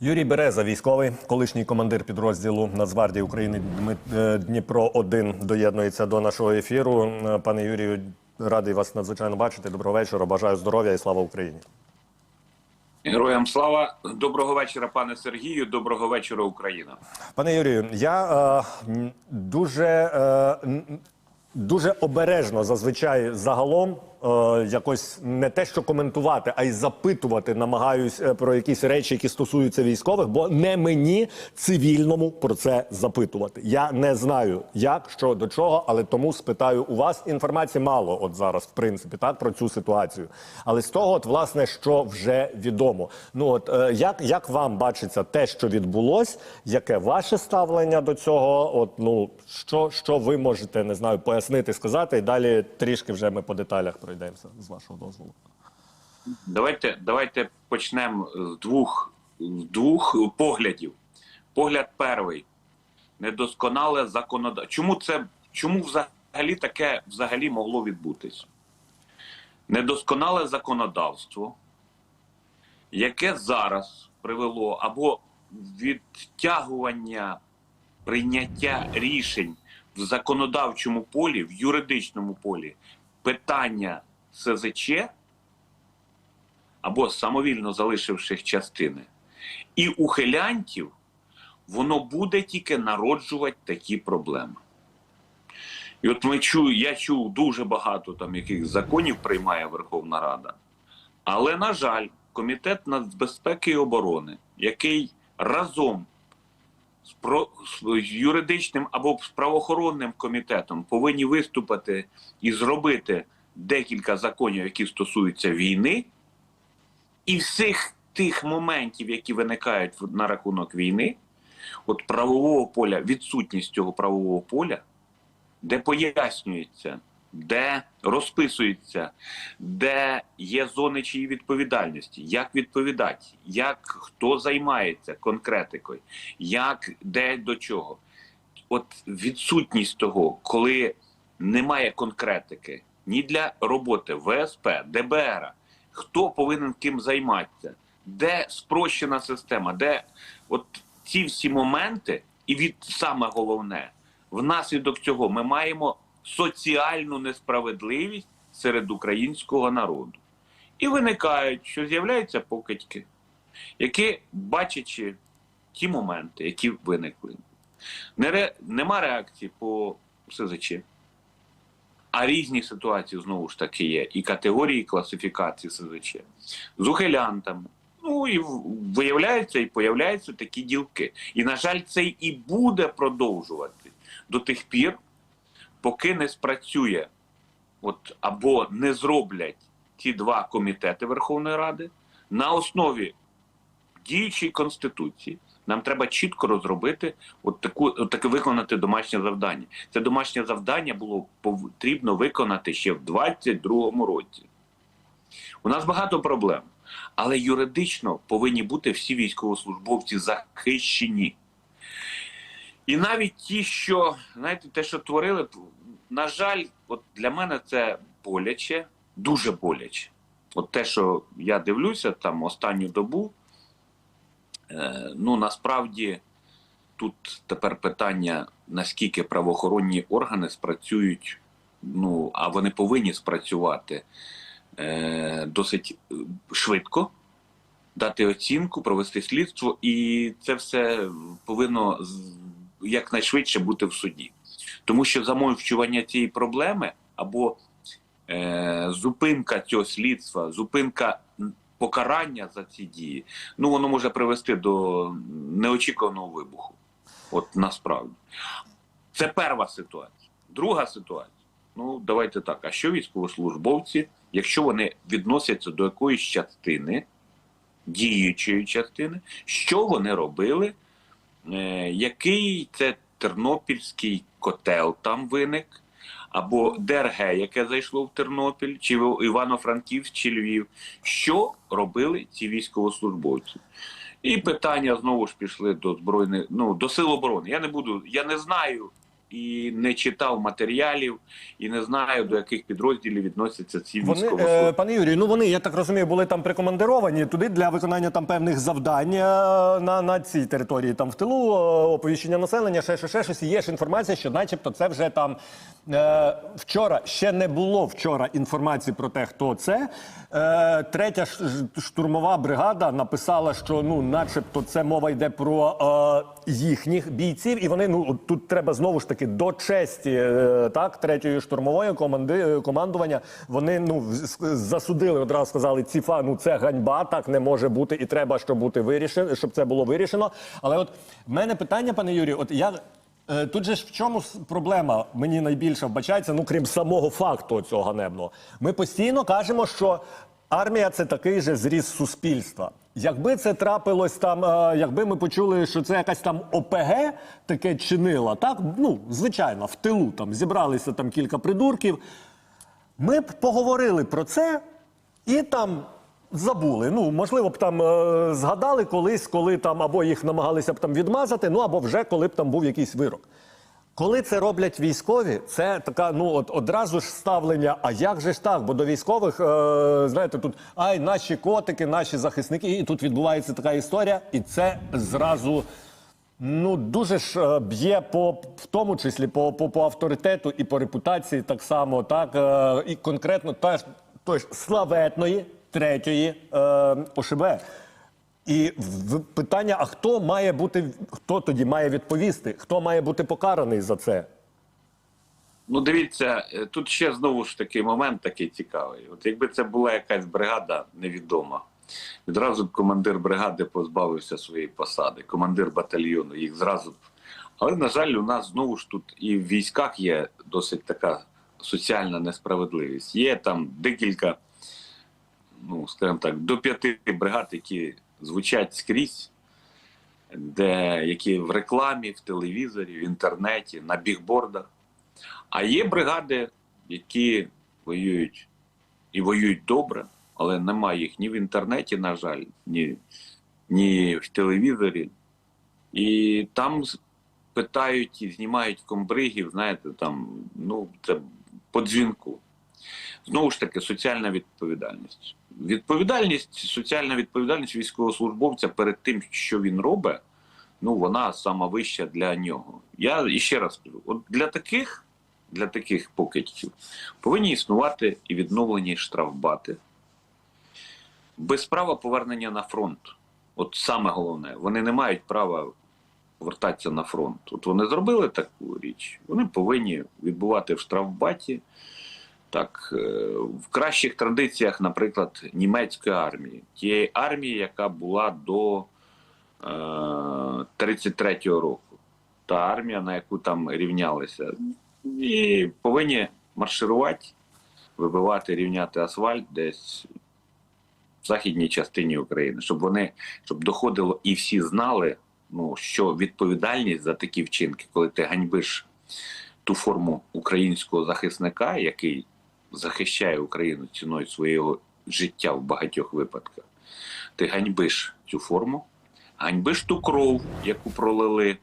Юрій Береза, військовий, колишній командир підрозділу Нацгвардії України е, Дніпро 1 доєднується до нашого ефіру. Е, Пане Юрію, радий вас надзвичайно бачити. Доброго вечора. Бажаю здоров'я і слава Україні. Героям слава доброго вечора, пане Сергію. Доброго вечора, Україна. Пане Юрію, я е, дуже, е, дуже обережно зазвичай загалом е, якось не те, що коментувати, а й запитувати намагаюсь е, про якісь речі, які стосуються військових, бо не мені цивільному про це запитувати. Я не знаю, як що до чого, але тому спитаю у вас. Інформації мало от зараз, в принципі, так про цю ситуацію. Але з того, от власне, що вже відомо. Ну от е, як, як вам бачиться те, що відбулось, яке ваше ставлення до цього? От ну що, що ви можете не знаю, пояснити, сказати, і далі трішки вже ми по деталях пройдемося з вашого дозволу. Давайте, давайте почнемо з двох, з двох поглядів. Погляд перший. Недосконале законодавство. Чому це чому взагалі таке взагалі могло відбутись? Недосконале законодавство, яке зараз привело або відтягування прийняття рішень в законодавчому полі, в юридичному полі питання СЗЧ або самовільно залишивши частини, і ухилянтів, воно буде тільки народжувати такі проблеми. І от ми чу, я чув дуже багато там яких законів приймає Верховна Рада. Але, на жаль, Комітет нацбезпеки і оборони, який разом з, юридичним або з правоохоронним комітетом повинні виступити і зробити декілька законів, які стосуються війни, і всіх тих моментів, які виникають на рахунок війни, от правового поля, відсутність цього правового поля, де пояснюється, де розписується, де є зони чиї відповідальності, як відповідати, як хто займається конкретикою, як де до чого. От відсутність того, коли немає конкретики ні для роботи ВСП, ДБР, хто повинен ким займатися, де спрощена система, де от ці всі моменти, і від саме головне, внаслідок цього ми маємо соціальну несправедливість серед українського народу. І виникають, що з'являються покидьки, які, бачачи ті моменти, які виникли, не ре, нема реакції по СЗЧ. А різні ситуації знову ж таки є. І категорії класифікації СЗЧ з ухилянтами. Ну і виявляються і появляються такі ділки. І, на жаль, це і буде продовжувати до тих пір, поки не спрацює от, або не зроблять ті два комітети Верховної Ради на основі діючої конституції. Нам треба чітко розробити от таку, от таке виконати домашнє завдання. Це домашнє завдання було потрібно виконати ще в 22-му році. У нас багато проблем, але юридично повинні бути всі військовослужбовці захищені. І навіть ті, що знаєте, те, що творили, на жаль, от для мене це боляче, дуже боляче. От те, що я дивлюся там останню добу, е, ну насправді тут тепер питання, наскільки правоохоронні органи спрацюють, ну а вони повинні спрацювати е, досить швидко, дати оцінку, провести слідство, і це все повинно якнайшвидше бути в суді. Тому що замовчування цієї проблеми або е, зупинка цього слідства, зупинка покарання за ці дії, ну воно може привести до неочікуваного вибуху. От насправді. Це перша ситуація. Друга ситуація. Ну, давайте так. А що військовослужбовці, якщо вони відносяться до якоїсь частини, діючої частини, що вони робили? Е, який це Тернопільський котел там виник, або ДРГ, яке зайшло в Тернопіль, чи Івано-Франківськ, чи Львів. Що робили ці військовослужбовці? І питання знову ж пішли до збройних, ну до сил оборони. Я не буду, я не знаю і не читав матеріалів, і не знаю, до яких підрозділів відносяться ці Вони, військовослужбовці. е, пане Юрію, ну вони, я так розумію, були там прикомандировані туди для виконання там певних завдань е, на, на цій території, там в тилу, е, оповіщення населення, ще, ще, ще щось. І Є ж інформація, що начебто це вже там е, вчора, ще не було вчора інформації про те, хто це. Е, третя штурмова бригада написала, що ну, начебто, це мова йде про е, їхніх бійців, і вони ну тут треба знову ж таки до честі е, так третьої штурмової команди командування. Вони ну засудили одразу сказали, ці фа ну це ганьба, так не може бути, і треба, щоб бути вирішено, щоб це було вирішено. Але от в мене питання, пане Юрію, от я. е, Тут же ж в чому проблема мені найбільше вбачається, ну крім самого факту цього ганебного. Ми постійно кажемо, що армія це такий же зріз суспільства. Якби це трапилось там, е, якби ми почули, що це якась там ОПГ таке чинила, так ну звичайно, в тилу там зібралися там кілька придурків. Ми б поговорили про це і там забули. Ну, можливо, б там е, згадали колись, коли там або їх намагалися б там відмазати, ну або вже коли б там був якийсь вирок. Коли це роблять військові, це така, ну от одразу ж ставлення. А як же ж так? Бо до військових, е, знаєте, тут ай, наші котики, наші захисники, і тут відбувається така історія, і це зразу. Ну дуже ж е, б'є по в тому числі по, по, по авторитету і по репутації так само, так е, і конкретно теж славетної третьої е, ОШБ. І питання: а хто має бути, хто тоді має відповісти? Хто має бути покараний за це? Ну, дивіться, е, тут ще знову ж такий момент такий цікавий. От якби це була якась бригада невідома, відразу б командир бригади позбавився своєї посади, командир батальйону їх зразу б. Але, на жаль, у нас знову ж тут і в військах є досить така соціальна несправедливість. Є там декілька, ну скажімо так, до п'яти бригад, які звучать скрізь, де які в рекламі, в телевізорі, в інтернеті, на бігбордах. А є бригади, які воюють і воюють добре, але немає їх ні в інтернеті, на жаль, ні, ні в телевізорі. І там питають і знімають комбригів, знаєте, там, ну, це по дзвінку. Знову ж таки, соціальна відповідальність. Відповідальність, соціальна відповідальність військовослужбовця перед тим, що він робить, ну вона сама вища для нього. Я іще раз кажу: от для таких, для таких покидьків повинні існувати і відновлені штрафбати без права повернення на фронт. От саме головне, вони не мають права повертатися на фронт. От вони зробили таку річ, вони повинні відбувати в штрафбаті. Так, е, в кращих традиціях, наприклад, німецької армії, тієї армії, яка була до е, 33-го року, та армія, на яку там рівнялися, і повинні марширувати, вибивати, рівняти асфальт десь в західній частині України, щоб вони щоб доходило і всі знали, ну що відповідальність за такі вчинки, коли ти ганьбиш ту форму українського захисника, який захищає Україну ціною свого життя в багатьох випадках, ти ганьбиш цю форму, ганьбиш ту кров, яку пролили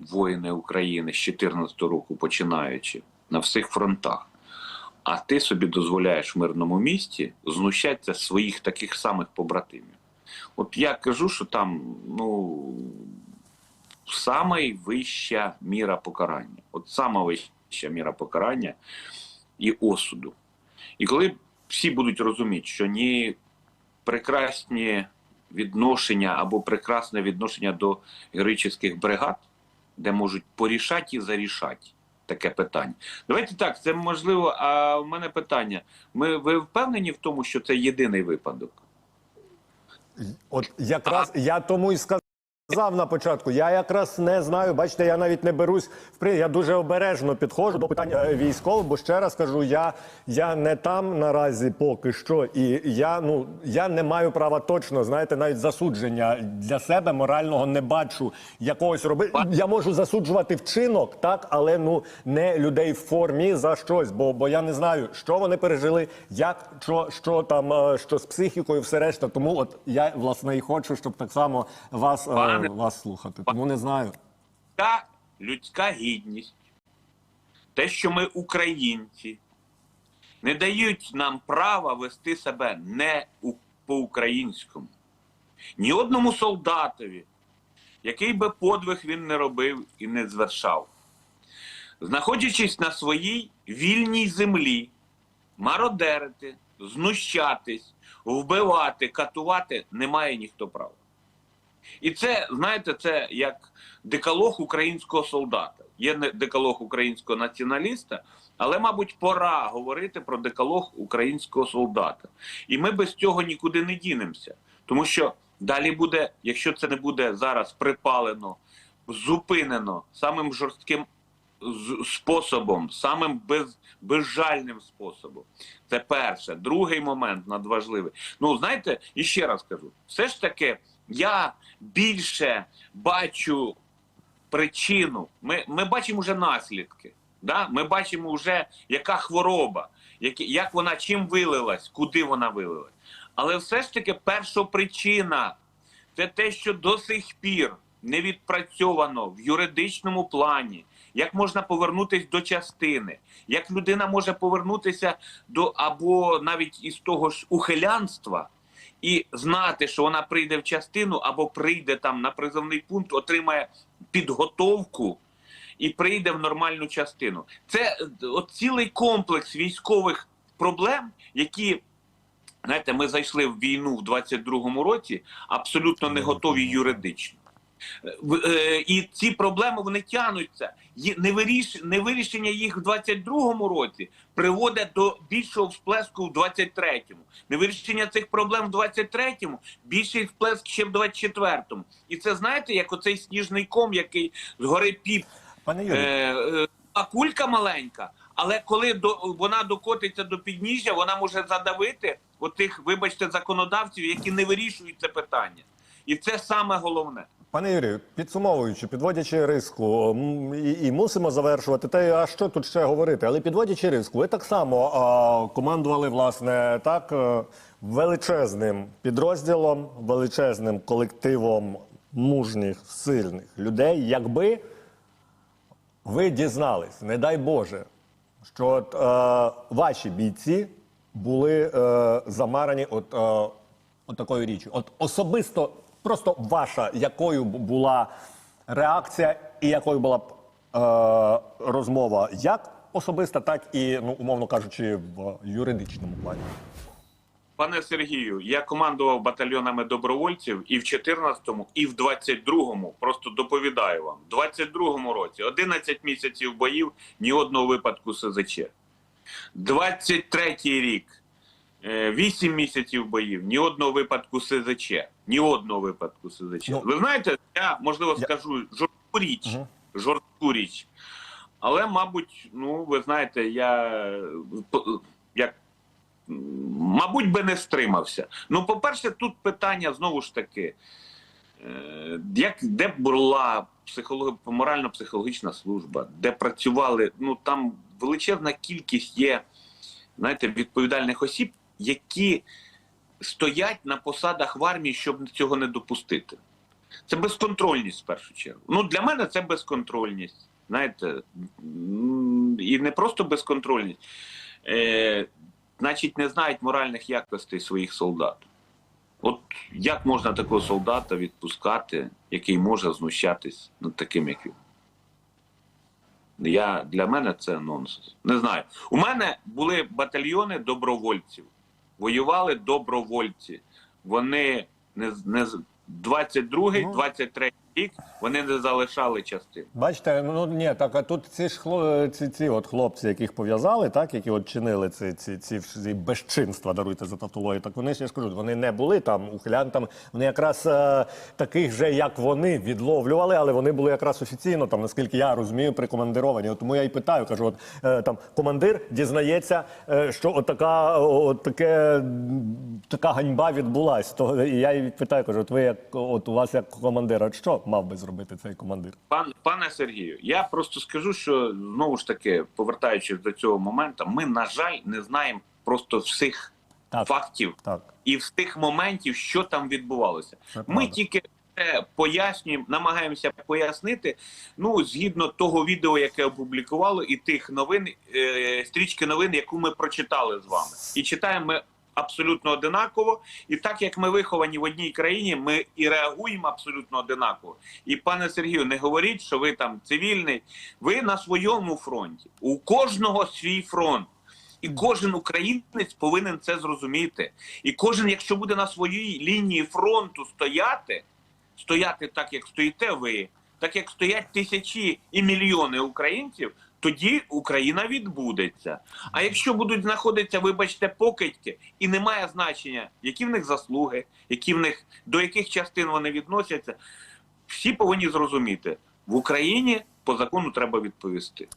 воїни України з 14 року, починаючи на всіх фронтах. А ти собі дозволяєш в мирному місті знущатися своїх таких самих побратимів. От я кажу, що там ну саме вища міра покарання. От сама вища міра покарання і осуду. І коли всі будуть розуміти, що ні прекрасні відношення або прекрасне відношення до героїчних бригад, де можуть порішати і зарішати таке питання. Давайте так, це можливо. А в мене питання: ми ви впевнені в тому, що це єдиний випадок? От якраз я тому і сказав на початку. Я якраз не знаю. Бачите, я навіть не берусь в. Я дуже обережно підходжу до питання е, військових, бо ще раз кажу, я, я не там наразі поки що, і я ну я не маю права точно, знаєте, навіть засудження для себе морального не бачу якогось робити. Я можу засуджувати вчинок, так, але ну не людей в формі за щось, бо, бо я не знаю, що вони пережили, як що, що там, е, що з психікою, все решта. Тому от я власне і хочу, щоб так само вас, е, Пане- вас слухати. Тому не знаю. Я людська гідність, те, що ми українці, не дають нам права вести себе не по-українському. Ні одному солдатові, який би подвиг він не робив і не звершав. Знаходячись на своїй вільній землі, мародерити, знущатись, вбивати, катувати не має ніхто права. І це, знаєте, це як декалог українського солдата. Є декалог українського націоналіста, але, мабуть, пора говорити про декалог українського солдата. І ми без цього нікуди не дінемося. Тому що далі буде, якщо це не буде зараз припалено, зупинено самим жорстким способом, самим без, безжальним способом. Це перше. Другий момент надважливий. Ну, знаєте, і ще раз кажу: все ж таки, я більше бачу причину. Ми, ми бачимо вже наслідки. Да? Ми бачимо вже, яка хвороба, які, як вона чим вилилась, куди вона вилилась. Але все ж таки першопричина це те, що до сих пір не відпрацьовано в юридичному плані, як можна повернутися до частини, як людина може повернутися до або навіть із того ж ухилянства і знати, що вона прийде в частину або прийде там на призовний пункт, отримає підготовку і прийде в нормальну частину. Це е, от цілий комплекс військових проблем, які. Знаєте, ми зайшли в війну в 22-му році, абсолютно не готові юридично. Е, І ці проблеми вони Невиріш... Невирішення їх в 22-му році приводить до більшого всплеску в 23-му. Невирішення цих проблем в 23-му більший всплеск ще в 24-му. І це знаєте, як оцей сніжний ком, який згори піп Пане Юрію, Е, е, а кулька маленька, але коли до, вона докотиться до підніжжя, вона може задавити отих, вибачте, законодавців, які не вирішують це питання. І це саме головне. Пане Юрію, підсумовуючи, підводячи риску, і, і мусимо завершувати. Й, а що тут ще говорити? Але підводячи риску, ви так само а, командували власне так е, величезним підрозділом, величезним колективом мужніх, сильних людей. Якби ви дізнались, не дай Боже, що от, е, ваші бійці були е, замарані от, е, от такою річчю. От особисто, просто ваша, якою була реакція і якою була б е, розмова як особиста, так і, ну, умовно кажучи, в юридичному плані. Пане Сергію, я командував батальйонами добровольців і в 14-му, і в 22-му. Просто доповідаю вам. В 22-му році 11 місяців боїв, ні одного випадку СЗЧ. 23-й рік. 8 місяців боїв, ні одного випадку СЗЧ. Ні одного випадку СЗЧ. Ну, Ви знаєте, я можливо я- скажу жорстку річ. Мгм. Жорстку річ. Але, мабуть, ну ви знаєте, я як мабуть, би не стримався. Ну, по-перше, тут питання знову ж таки, е, як, де б була психолог, морально-психологічна служба, де працювали, ну там величезна кількість є, знаєте, відповідальних осіб, які стоять на посадах в армії, щоб цього не допустити. Це безконтрольність в першу чергу. Ну, для мене це безконтрольність. Знаєте, і не просто безконтрольність. Е, значить, не знають моральних якостей своїх солдат. От як можна такого солдата відпускати, який може знущатись над таким, як він? Я, для мене це нонсенс. Не знаю. У мене були батальйони добровольців. Воювали добровольці. Вони не, не з- 22-й, Ну. 23-й рік вони не залишали частин. Бачите, ну ні, так а тут ці ж хло, ці, ці от хлопці, яких пов'язали, так які от чинили ці, ці, ці, ці безчинства, даруйте за тавтологію, так вони ж я ж кажу, вони не були там ухилянтами, вони якраз е, таких же, як вони, відловлювали, але вони були якраз офіційно, там, наскільки я розумію, прикомандировані. От тому я і питаю, кажу, от е, там командир дізнається, е, що от така, от таке, така ганьба відбулась. То і я і питаю, кажу, от ви як от у вас як командира, от що мав би зробити цей командир? Пан, пане Сергію, я просто скажу, що знову ж таки, повертаючись до цього моменту, ми, на жаль, не знаємо просто всіх Так. фактів Так. і всіх моментів, що там відбувалося. Це Ми правда. тільки це пояснюємо, намагаємося пояснити. Ну, згідно того відео, яке опублікувало, і тих новин, е, стрічки новин, яку ми прочитали з вами. І читаємо ми абсолютно одинаково. І так як ми виховані в одній країні, ми і реагуємо абсолютно одинаково. І пане Сергію, не говоріть, що ви там цивільний. Ви на своєму фронті. У кожного свій фронт. І кожен українець повинен це зрозуміти. І кожен, якщо буде на своїй лінії фронту стояти, стояти так, як стоїте ви, так як стоять тисячі і мільйони українців, тоді Україна відбудеться. А якщо будуть знаходитися, вибачте, покидьки, і немає значення, які в них заслуги, які в них до яких частин вони відносяться, всі повинні зрозуміти в Україні по закону треба відповісти.